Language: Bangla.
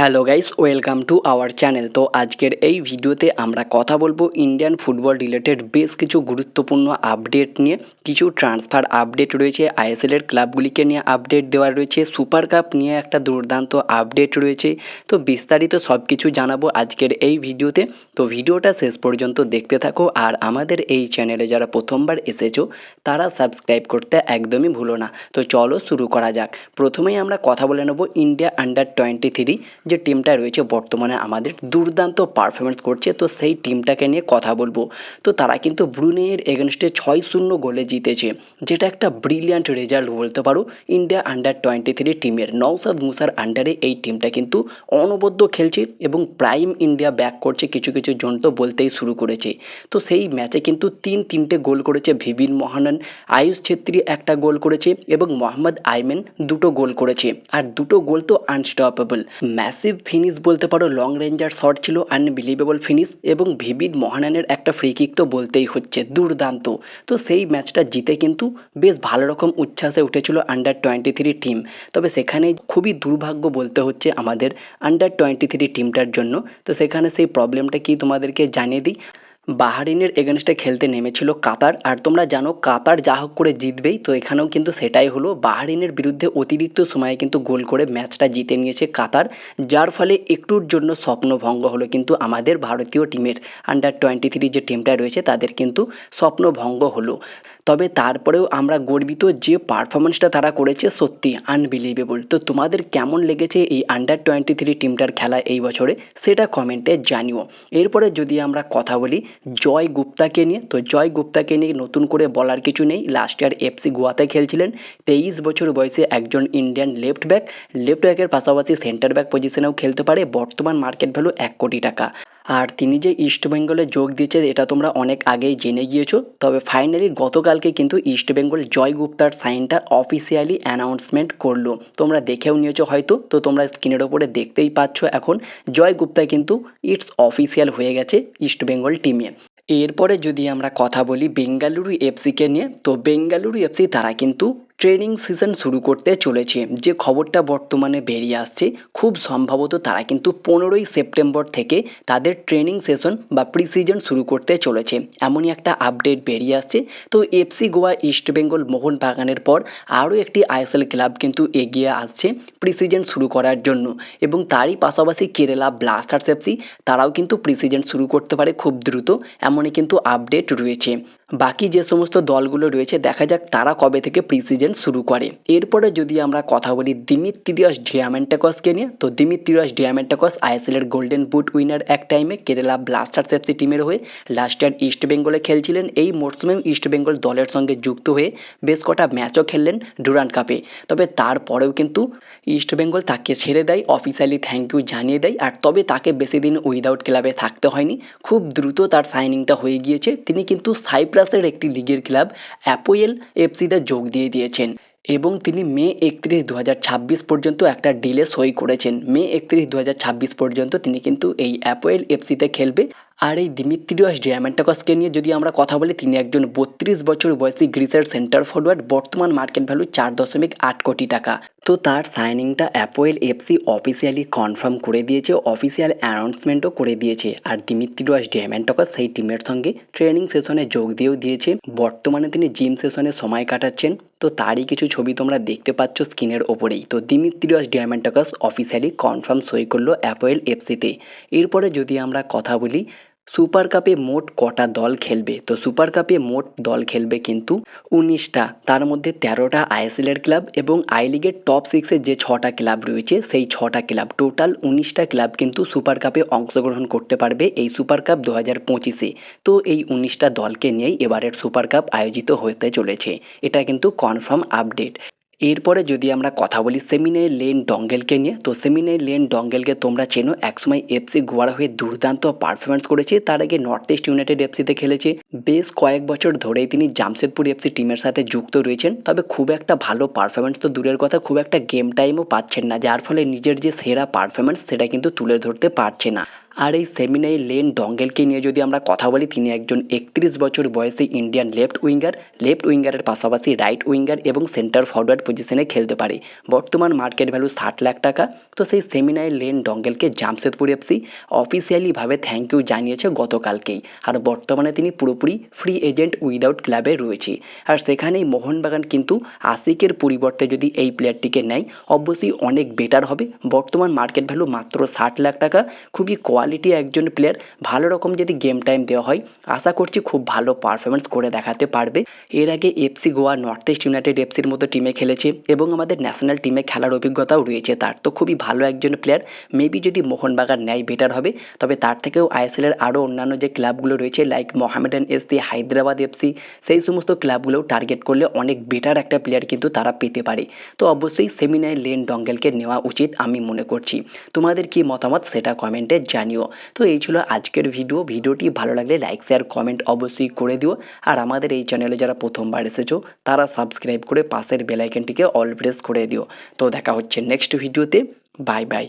Hello guys, welcome to our channel. তো আজকের এই ভিডিওতে আমরা কথা বলব ইন্ডিয়ান ফুটবল রিলেটেড বেশ কিছু গুরুত্বপূর্ণ আপডেট নিয়ে। কিছু ট্রান্সফার আপডেট রয়েছে আইএসএলের ক্লাবগুলিকে নিয়ে আপডেট দেওয়া রয়েছে, সুপার কাপ নিয়ে একটা দুর্দান্ত আপডেট রয়েছে। তো বিস্তারিত সব কিছু জানাব আজকের এই ভিডিওতে। তো ভিডিওটা শেষ পর্যন্ত দেখতে থাকো আর আমাদের এই চ্যানেলে যারা প্রথমবার এসেছ, তারা সাবস্ক্রাইব করতে একদমই ভুলো না। তো চলো শুরু করা যাক। প্রথমেই আমরা কথা বলে নেব ইন্ডিয়া আন্ডার টোয়েন্টি থ্রি। যে টিমটা রয়েছে বর্তমানে আমাদের দুর্দান্ত পারফরমেন্স করছে, তো সেই টিমটাকে নিয়ে কথা বলব। তো তারা কিন্তু ব্রুনেইয়ের এগেনস্টে ছয় শূন্য গোলে জিতেছে, যেটা একটা ব্রিলিয়ান্ট রেজাল্ট বলতে পারো। ইন্ডিয়া আন্ডার টোয়েন্টি থ্রি টিমের নওসাদ মুসার আন্ডারে এই টিমটা কিন্তু অনবদ্য খেলছে এবং প্রাইম ইন্ডিয়া ব্যাক করছে কিছু কিছু জন তো বলতেই শুরু করেছে। তো সেই ম্যাচে কিন্তু তিন তিনটে গোল করেছে ভিবিন মহানন, আয়ুষ ছেত্রী একটা গোল করেছে এবং মোহাম্মদ আইমেন দুটো গোল করেছে। আর দুটো গোল তো আনস্টপেবল ম্যাসিভ ফিনিশ বলতে পারো লং রেঞ্জার শট ছিল আনবিলিভেবল ফিনিশ এবং ভিভিড মহানানের একটা ফ্রি কিক তো বলতেই হচ্ছে, দুর্দান্ত। তো সেই ম্যাচটা জিতে কিন্তু বেশ ভালো রকম উচ্ছ্বাসে উঠেছিল আন্ডার টোয়েন্টি থ্রি টিম তবে সেখানে খুবই দুর্ভাগ্য বলতে হচ্ছে আমাদের আন্ডার টোয়েন্টি থ্রি টিমটার জন্য। তো সেখানে সেই প্রবলেমটা কি তোমাদেরকে জানিয়ে দিই? বাহারিনের এগেনস্টে খেলতে নেমেছিল কাতার। আর তোমরা জানো, কাতার যা হোক করে জিতবেই। তো এখানেও কিন্তু সেটাই হলো, বাহারিনের বিরুদ্ধে অতিরিক্ত সময়ে কিন্তু গোল করে ম্যাচটা জিতে নিয়েছে কাতার, যার ফলে একটুর জন্য স্বপ্ন ভঙ্গ হলো কিন্তু আমাদের ভারতীয় টিমের আন্ডার টোয়েন্টি থ্রি যে টিমটা রয়েছে, তাদের কিন্তু স্বপ্ন ভঙ্গ হলো। তবে তারপরেও আমরা গর্বিত যে পারফরমেন্সটা তারা করেছে সত্যি আনবিলিভেবল তো তোমাদের কেমন লেগেছে এই আন্ডার টোয়েন্টি থ্রি টিমটার খেলা এই বছরে সেটা কমেন্টে জানিও। এরপরে যদি আমরা কথা বলি জয় গুপ্তাকে নিয়ে, তো জয় গুপ্তাকে নিয়ে নতুন করে বলার কিছু নেই। লাস্ট ইয়ার এফসি গোয়াতে খেলছিলেন, তেইশ বছর বয়সে একজন ইন্ডিয়ান লেফট ব্যাক লেফট ব্যাকের পাশাপাশি সেন্টার ব্যাক পজিশনেও খেলতে পারে। বর্তমান মার্কেট ভ্যালু এক কোটি টাকা। আর তিনি যে ইস্টবেঙ্গলে যোগ দিয়েছে এটা তোমরা অনেক আগেই জেনে গিয়েছো। তবে ফাইনালি গতকালকে কিন্তু ইস্টবেঙ্গল জয় গুপ্তার সাইনটা অফিসিয়ালি অ্যানাউন্সমেন্ট করল। তোমরা দেখেও নিয়েছো হয়তো, তো তোমরা স্ক্রিনের ওপরে দেখতেই পাচ্ছ এখন, জয় গুপ্তা কিন্তু ইটস অফিসিয়াল হয়ে গেছে ইস্টবেঙ্গল টিমে এরপরে যদি আমরা কথা বলি বেঙ্গালুরু এফসিকে নিয়ে, তো বেঙ্গালুরু এফসি তারা কিন্তু ট্রেনিং সিজন শুরু করতে চলেছে। যে খবরটা বর্তমানে বেরিয়ে আসছে, খুব সম্ভবত তারা কিন্তু পনেরোই সেপ্টেম্বর থেকে তাদের ট্রেনিং সেশন বা প্রি সিজন শুরু করতে চলেছে। এমনই একটা আপডেট বেরিয়ে আসছে। তো এফসি গোয়া ইস্টবেঙ্গল মোহনবাগানের পর আরও একটি আইএসএল ক্লাব কিন্তু এগিয়ে আসছে প্রি সিজন শুরু করার জন্য। এবং তারই পাশাপাশি কেরালা ব্লাস্টার্স এফসি, তারাও কিন্তু প্রি সিজন শুরু করতে পারে খুব দ্রুত। এমনই কিন্তু আপডেট রয়েছে। বাকি যে সমস্ত দলগুলো রয়েছে, দেখা যাক তারা কবে থেকে প্রিসিজন শুরু করে। এরপরে যদি আমরা কথা বলি দিমিত্রিয়াস ডিয়ামেন্টাকসকে নিয়ে, তো দিমিত্রিয়াস ডিয়ামেন্টাকস আইএসএলের গোল্ডেন বুট উইনার এক টাইমে কেরালা ব্লাস্টার্স এফসি টিমের হয়ে লাস্ট ইয়ার ইস্ট বেঙ্গলে খেলছিলেন। এই মরশুমেও ইস্ট বেঙ্গল দলের সঙ্গে যুক্ত হয়ে বেশ কটা ম্যাচও খেললেন ডুরান্ড কাপে তবে তারপরেও কিন্তু ইস্ট বেঙ্গল তাকে ছেড়ে দেয় অফিসিয়ালি থ্যাংক ইউ জানিয়ে দেয়, আর তবে তাকে বেশি দিন উইদাউট ক্লাবে থাকতে হয়নি। খুব দ্রুত তার সাইনিংটা হয়ে গিয়েছে। তিনি কিন্তু সাইপ্রাসের একটি লিগের ক্লাব অ্যাপোয়েল এফসিতে যোগ দিয়ে দিয়েছেন এবং তিনি মে একত্রিশ দু পর্যন্ত একটা ডিলে সই করেছেন। মে একত্রিশ দু পর্যন্ত তিনি কিন্তু এই অ্যাপোয়েল এফসিতে খেলবে। আর এই দিমিত্রিয়াস ডিয়ামেন্টাকসকে নিয়ে যদি আমরা কথা বলি, তিনি একজন বত্রিশ বছর বয়সী গ্রিসের সেন্টার ফরওয়ার্ড বর্তমান মার্কেট ভ্যালু চার দশমিক আট কোটি টাকা। তো তার সাইনিংটা অ্যাপোয়েল এফসি অফিসিয়ালি কনফার্ম করে দিয়েছে অফিসিয়াল অ্যানাউন্সমেন্টও করে দিয়েছে। আর দিমিত্রিয়াস ডিয়ামেন্টাকস সেই টিমের সঙ্গে ট্রেনিং সেশনে যোগ দিয়েও দিয়েছে। বর্তমানে তিনি জিম সেশনে সময় কাটাচ্ছেন। তো তারই কিছু ছবি তোমরা দেখতে পাচ্ছ স্ক্রিনের ওপরেই। তো দিমিত্রিয়াস ডিয়ামেন্টাকাস অফিসিয়ালি কনফার্ম সই করল অ্যাপোয়েল এফসিতে। এরপরে যদি আমরা কথা বলি সুপার কাপে মোট কটা দল খেলবে? তো সুপার কাপে মোট দল খেলবে কিন্তু উনিশটা। তার মধ্যে তেরোটা আইএসএলের ক্লাব এবং আই লিগের টপ সিক্সে যে ছটা ক্লাব রয়েছে, সেই ছটা ক্লাব। টোটাল উনিশটা ক্লাব কিন্তু সুপার কাপে অংশগ্রহণ করতে পারবে এই সুপার কাপ দু হাজার পঁচিশে। তো এই উনিশটা দলকে নিয়েই এবারের সুপার কাপ আয়োজিত হতে চলেছে। এটা কিন্তু কনফার্ম আপডেট। এরপরে যদি আমরা কথা বলি সেমিনে লেন ডঙ্গেলকে নিয়ে, তো সেমিনে লেন ডঙ্গেলকে তোমরা চেনো, একসময় এফসি গোয়ার হয়ে দুর্দান্ত পারফরমেন্স করেছে, তার আগে নর্থ ইস্ট ইউনাইটেড এফসিতে খেলেছে। বেশ কয়েক বছর ধরেই তিনি জামশেদপুর এফসি টিমের সাথে যুক্ত রয়েছেন, তবে খুব একটা ভালো পারফরমেন্স তো দূরের কথা, খুব একটা গেম টাইমও পাচ্ছেন না, যার ফলে নিজের যে সেরা পারফরমেন্স সেটা কিন্তু তুলে ধরতে পারছে না। আর এই সেমিনাই লেন ডঙ্গেলকে নিয়ে যদি আমরা কথা বলি, তিনি একজন একত্রিশ বছর বয়সী ইন্ডিয়ান লেফট উইঙ্গার। লেফট উইঙ্গারের পাশাপাশি রাইট উইঙ্গার এবং সেন্টার ফরওয়ার্ড পজিশনে খেলতে পারে। বর্তমান মার্কেট ভ্যালু ষাট লাখ টাকা। তো সেই সেমিনাই লেন ডঙ্গেলকে জামশেদপুর এফসি অফিসিয়ালিভাবে থ্যাংক ইউ জানিয়েছে গতকালকেই। আর বর্তমানে তিনি পুরোপুরি ফ্রি এজেন্ট উইদাউট ক্লাবে রয়েছে। আর সেখানেই মোহনবাগান কিন্তু আশিকের পরিবর্তে যদি এই প্লেয়ারটিকে নেয় অবশ্যই অনেক বেটার হবে। বর্তমান মার্কেট ভ্যালু মাত্র ষাট লাখ টাকা। খুবই কোয়ালিটি একজন প্লেয়ার ভালো রকম যদি গেম টাইম দেওয়া হয়, আশা করছি খুব ভালো পারফরমেন্স করে দেখাতে পারবে। এর আগে FC Goa North East United এফসির মতো টিমে খেলেছে এবং আমাদের ন্যাশনাল টিমে খেলার অভিজ্ঞতাও রয়েছে তার। তো খুবই ভালো একজন প্লেয়ার মেবি যদি মোহনবাগান নেয় বেটার হবে, তবে তার থেকেও আইএসএলের আরও অন্যান্য যে ক্লাবগুলো রয়েছে like Mohammedan SC Hyderabad FC সেই সমস্ত ক্লাবগুলোও টার্গেট করলে অনেক বেটার একটা প্লেয়ার কিন্তু তারা পেতে পারে। তো অবশ্যই সেমিনাই লেন ডঙ্গেলকে নেওয়া উচিত আমি মনে করছি। তোমাদের কি মতামত সেটা কমেন্টে জানিও। তো এই ছিল আজকের ভিডিও। ভিডিওটি ভালো লাগলে লাইক শেয়ার কমেন্ট অবশ্যই করে দিও। আর আমাদের এই চ্যানেলে যারা প্রথমবার এসেছ, তারা সাবস্ক্রাইব করে পাশের বেলাইকনটিকে অল প্রেস করে দিও। তো দেখা হচ্ছে নেক্সট ভিডিওতে বাই বাই